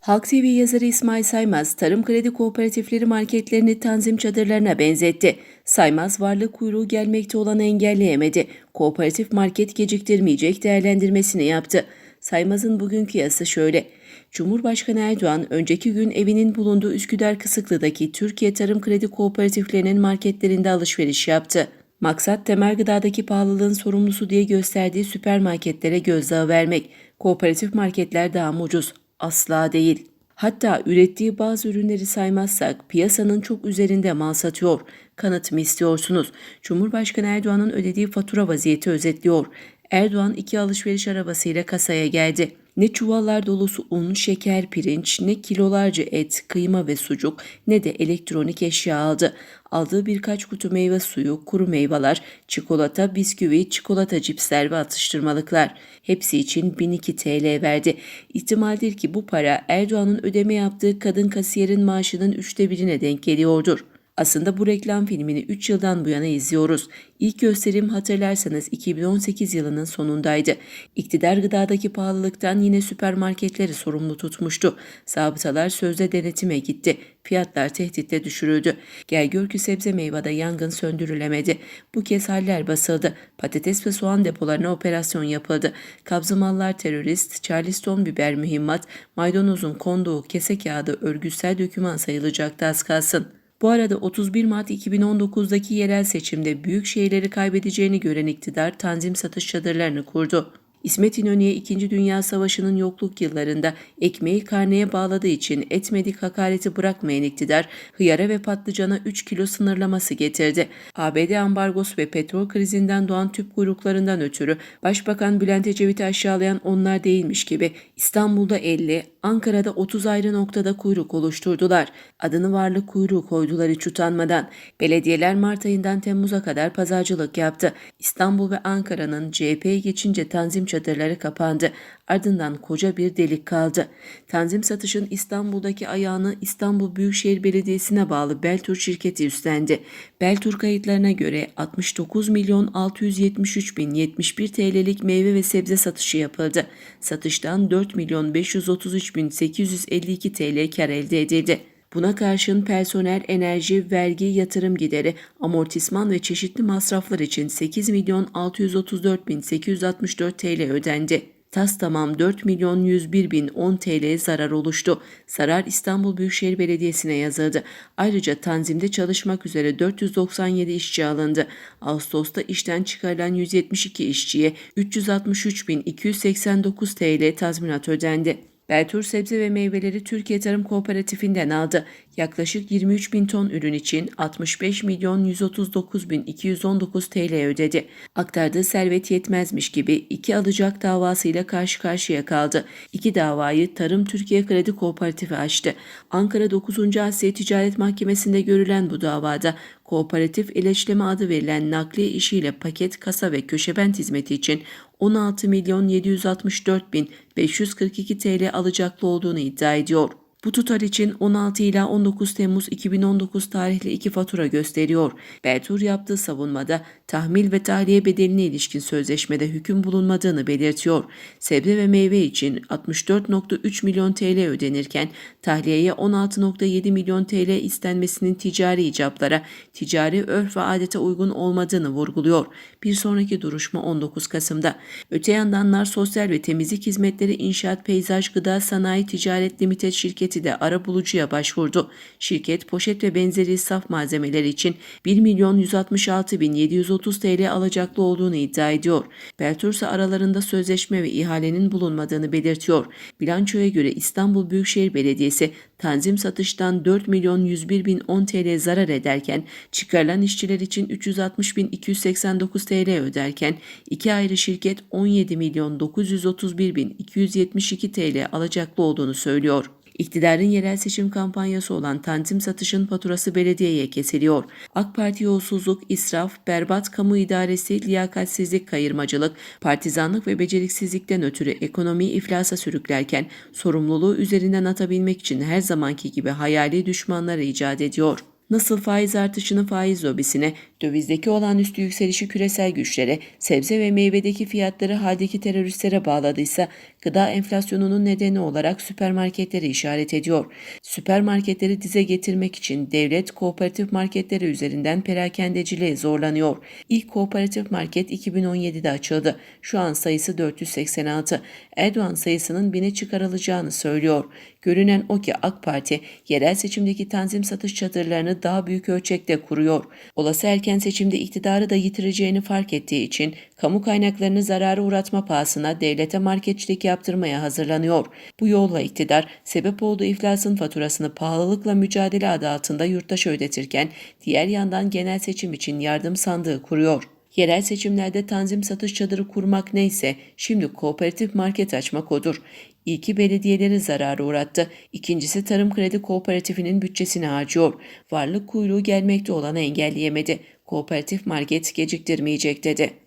Halk TV yazarı İsmail Saymaz, tarım kredi kooperatifleri marketlerini tanzim çadırlarına benzetti. Saymaz, varlık kuyruğu gelmekte olanı engelleyemedi. Kooperatif market geciktirmeyecek değerlendirmesini yaptı. Saymaz'ın bugünkü yazısı şöyle. Cumhurbaşkanı Erdoğan, önceki gün evinin bulunduğu Üsküdar Kısıklı'daki Türkiye Tarım Kredi Kooperatiflerinin marketlerinde alışveriş yaptı. Maksat temel gıdadaki pahalılığın sorumlusu diye gösterdiği süpermarketlere gözdağı vermek. Kooperatif marketler daha mı ucuz? Asla değil. Hatta ürettiği bazı ürünleri saymazsak piyasanın çok üzerinde mal satıyor. Kanıt mı istiyorsunuz? Cumhurbaşkanı Erdoğan'ın ödediği fatura vaziyeti özetliyor. Erdoğan iki alışveriş arabasıyla kasaya geldi. Ne çuvallar dolusu un, şeker, pirinç, ne kilolarca et, kıyma ve sucuk, ne de elektronik eşya aldı. Aldığı birkaç kutu meyve suyu, kuru meyveler, çikolata, bisküvi, çikolata cipsler ve atıştırmalıklar. Hepsi için 1002 TL verdi. İhtimaldir ki bu para Erdoğan'ın ödeme yaptığı kadın kasiyerin maaşının üçte birine denk geliyordur. Aslında bu reklam filmini 3 yıldan bu yana izliyoruz. İlk gösterim hatırlarsanız 2018 yılının sonundaydı. İktidar gıdadaki pahalılıktan yine süpermarketleri sorumlu tutmuştu. Zabıtalar sözde denetime gitti. Fiyatlar tehditle düşürüldü. Gel gör ki sebze meyvede yangın söndürülemedi. Bu kez haller basıldı. Patates ve soğan depolarına operasyon yapıldı. Kabzımallar terörist, Charleston biber mühimmat, maydanozun konduğu kese kağıdı örgütsel döküman sayılacaktı az kalsın. Bu arada 31 Mart 2019'daki yerel seçimde büyük şehirleri kaybedeceğini gören iktidar tanzim satış çadırlarını kurdu. İsmet İnönü'ye 2. Dünya Savaşı'nın yokluk yıllarında ekmeği karneye bağladığı için etmedik hakareti bırakmayan iktidar, hıyara ve patlıcana 3 kilo sınırlaması getirdi. ABD ambargosu ve petrol krizinden doğan tüp kuyruklarından ötürü Başbakan Bülent Ecevit'i aşağılayan onlar değilmiş gibi İstanbul'da 50, Ankara'da 30 ayrı noktada kuyruk oluşturdular. Adını varlık kuyruğu koydular hiç utanmadan. Belediyeler Mart ayından Temmuz'a kadar pazarcılık yaptı. İstanbul ve Ankara'nın CHP'ye geçince tanzim çadırları kapandı. Ardından koca bir delik kaldı. Tanzim satışın İstanbul'daki ayağını İstanbul Büyükşehir Belediyesi'ne bağlı Beltur şirketi üstlendi. Beltur kayıtlarına göre 69 milyon 673 bin 71 TL'lik meyve ve sebze satışı yapıldı. Satıştan 4 milyon 533 bin 852 TL kar elde edildi. Buna karşın personel, enerji, vergi, yatırım gideri, amortisman ve çeşitli masraflar için 8 milyon 634 bin 864 TL ödendi. Tas tamam 4 milyon 101 bin 10 TL zarar oluştu. Zarar İstanbul Büyükşehir Belediyesi'ne yazıldı. Ayrıca tanzimde çalışmak üzere 497 işçi alındı. Ağustos'ta işten çıkarılan 172 işçiye 363 bin 289 TL tazminat ödendi. Beltur sebze ve meyveleri Türkiye Tarım Kooperatifinden aldı. Yaklaşık 23 bin ton ürün için 65 milyon 139 bin 219 TL ödedi. Aktardığı servet yetmezmiş gibi iki alacak davasıyla karşı karşıya kaldı. İki davayı Tarım Türkiye Kredi Kooperatifi açtı. Ankara 9. Asya Ticaret Mahkemesi'nde görülen bu davada kooperatif ilaçlama adı verilen nakliye işiyle paket, kasa ve köşebent hizmeti için 16 milyon 764 bin 542 TL alacaklı olduğunu iddia ediyor. Bu tutar için 16 ila 19 Temmuz 2019 tarihli iki fatura gösteriyor. Beltur yaptığı savunmada tahmil ve tahliye bedeline ilişkin sözleşmede hüküm bulunmadığını belirtiyor. Sebze ve meyve için 64.3 milyon TL ödenirken tahliyeye 16.7 milyon TL istenmesinin ticari icaplara, ticari örf ve adete uygun olmadığını vurguluyor. Bir sonraki duruşma 19 Kasım'da. Öte yandan Nar Sosyal ve Temizlik Hizmetleri İnşaat Peyzaj Gıda Sanayi Ticaret Limited şirketi de arabulucuya başvurdu. Şirket poşet ve benzeri saf malzemeler için 1 milyon 166 bin 730 TL alacaklı olduğunu iddia ediyor. Beltursa aralarında sözleşme ve ihalenin bulunmadığını belirtiyor. Bilançoya göre İstanbul Büyükşehir Belediyesi tanzim satıştan 4 milyon 101 bin 10 TL zarar ederken çıkarılan işçiler için 360 bin 289 TL öderken iki ayrı şirket 17 milyon 931 bin 272 TL alacaklı olduğunu söylüyor. İktidarın yerel seçim kampanyası olan tanzim satışın faturası belediyeye kesiliyor. AK Parti yolsuzluk, israf, berbat kamu idaresi, liyakatsizlik, kayırmacılık, partizanlık ve beceriksizlikten ötürü ekonomiyi iflasa sürüklerken sorumluluğu üzerinden atabilmek için her zamanki gibi hayali düşmanları icat ediyor. Nasıl faiz artışını faiz lobisine, Dövizdeki olağanüstü yükselişi küresel güçlere, sebze ve meyvedeki fiyatları haldeki teröristlere bağladıysa, gıda enflasyonunun nedeni olarak süpermarketleri işaret ediyor. Süpermarketleri dize getirmek için devlet kooperatif marketleri üzerinden perakendeciliğe zorlanıyor. İlk kooperatif market 2017'de açıldı. Şu an sayısı 486. Erdoğan sayısının bine çıkarılacağını söylüyor. Görünen o ki AK Parti yerel seçimdeki tanzim satış çadırlarını daha büyük ölçekte kuruyor. Olası erken seçimde iktidarı da yitireceğini fark ettiği için kamu kaynaklarını zarara uğratma pahasına devlete marketçilik yaptırmaya hazırlanıyor. Bu yolla iktidar sebep olduğu iflasın faturasını pahalılıkla mücadele adı altında yurttaşa ödetirken diğer yandan genel seçim için yardım sandığı kuruyor. Yerel seçimlerde tanzim satış çadırı kurmak neyse şimdi kooperatif market açmak odur. İlki belediyeleri zarara uğrattı. İkincisi Tarım Kredi Kooperatifinin bütçesini harcıyor. Varlık kuyruğu gelmekte olanı engelleyemedi. Kooperatif market geciktirmeyecek dedi.